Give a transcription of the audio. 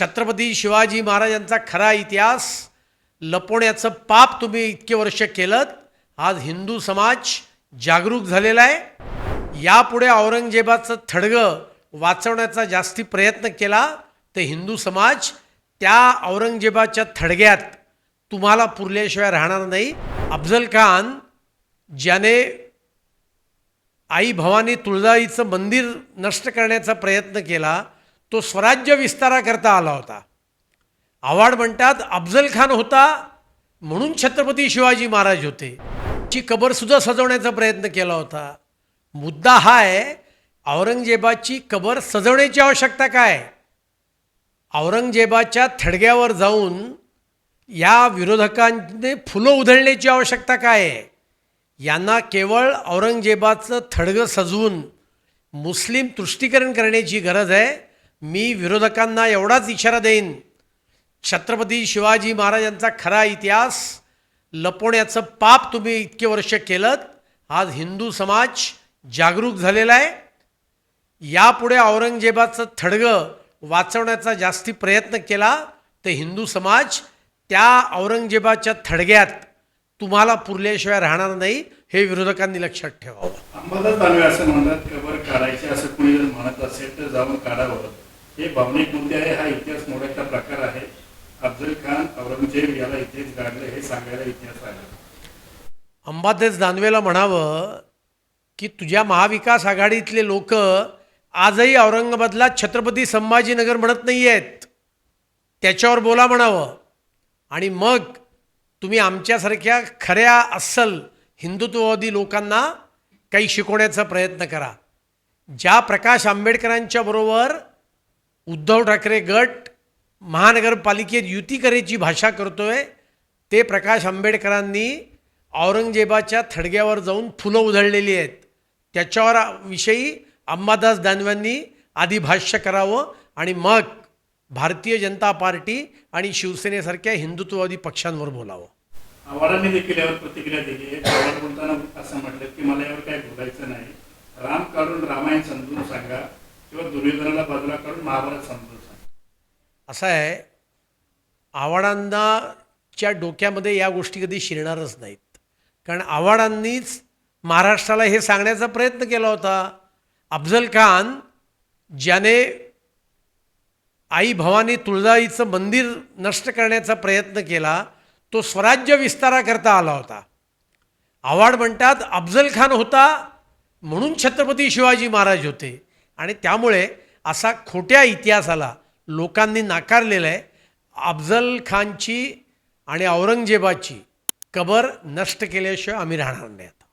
छत्रपती शिवाजी महाराजांचा खरा इतिहास लपवण्याचं पाप तुम्ही इतके वर्ष केलं आज हिंदू समाज जागरूक झालेला आहे. यापुढे औरंगजेबाचं थडगं वाचवण्याचा जास्ती प्रयत्न केला तर हिंदू समाज त्या औरंगजेबाच्या थडग्यात तुम्हाला पुरल्याशिवाय राहणार नाही. अफजल खान ज्याने आई भवानी तुळजाईचं मंदिर नष्ट करण्याचा प्रयत्न केला तो स्वराज्य विस्ताराकरता आला होता. आव्हाड म्हणतात अफजल खान होता म्हणून छत्रपती शिवाजी महाराज होते. ची कबरसुद्धा सजवण्याचा प्रयत्न केला होता. मुद्दा हा आहे औरंगजेबाची कबर सजवण्याची आवश्यकता काय? औरंगजेबाच्या थडग्यावर जाऊन या विरोधकांनी फुलं उधळण्याची आवश्यकता काय? आहे यांना केवळ औरंगजेबाचं थडगं सजवून मुस्लिम तुष्टीकरण करण्याची गरज आहे मी विरोधकांना एवढाच इशारा देईन. छत्रपती शिवाजी महाराजांचा खरा इतिहास लपवण्याचं पाप तुम्ही इतके वर्ष केलं आज हिंदू समाज जागरूक झालेला आहे. यापुढे औरंगजेबाचं थडगं वाचवण्याचा जास्ती प्रयत्न केला तर हिंदू समाज त्या औरंगजेबाच्या थडग्यात तुम्हाला पुरल्याशिवाय राहणार नाही हे विरोधकांनी लक्षात ठेवावं. आम्हाला असं म्हणतात कबर काढायची असं कुणी जर म्हणत असेल तर जाऊन काढावं. हे भावनिक मुद्दे आहे हा इतिहास मोडायचा प्रकार आहे. अफजल खान औरंगजेब याला इतिहास गाडले हे सांगायला इतिहास आहे. अंबादास दानवेला म्हणावं की तुझ्या महाविकास आघाडीतले लोक आजही औरंगाबादला छत्रपती संभाजीनगर म्हणत नाही आहेत त्याच्यावर बोला म्हणावं. आणि मग तुम्ही आमच्यासारख्या खऱ्या अस्सल हिंदुत्ववादी लोकांना काही शिकवण्याचा प्रयत्न करा. ज्या प्रकाश आंबेडकरांच्या बरोबर उद्धव ठाकरे गट महानगरपालिकेत युती करायची भाषा करतोय ते प्रकाश आंबेडकरांनी औरंगजेबाच्या थडग्यावर जाऊन फुलं उधळलेली आहेत. त्याच्यावर विषयी अंबादास दानव्यांनी आधी भाष्य करावं आणि मग भारतीय जनता पार्टी आणि शिवसेनेसारख्या हिंदुत्ववादी पक्षांवर बोलावं. आव्हाडांनी देखील यावर प्रतिक्रिया दिली आहे. बोलताना असं म्हटलं की मला यावर काय बोलायचं नाही. राम काढून रामायण समजून सांगा. किंवा दुर्योधनाला बाजूला काढून महाभारत समजून असं आहे. आव्हाडांनाच्या डोक्यामध्ये या गोष्टी कधी शिरणारच नाहीत. कारण आव्हाडांनीच महाराष्ट्राला हे सांगण्याचा प्रयत्न केला होता. अफजल खान ज्याने आई भवानी तुळजाईचं मंदिर नष्ट करण्याचा प्रयत्न केला तो स्वराज्य विस्ताराकरता आला होता. आव्हाड म्हणतात अफजल खान होता म्हणून छत्रपती शिवाजी महाराज होते. आणि त्यामुळे असा खोट्या इतिहासाला लोकांनी नाकारलेलं आहे. अफजल खानची आणि औरंगजेबाची कबर नष्ट केल्याशिवाय आम्ही राहणार नाही आता.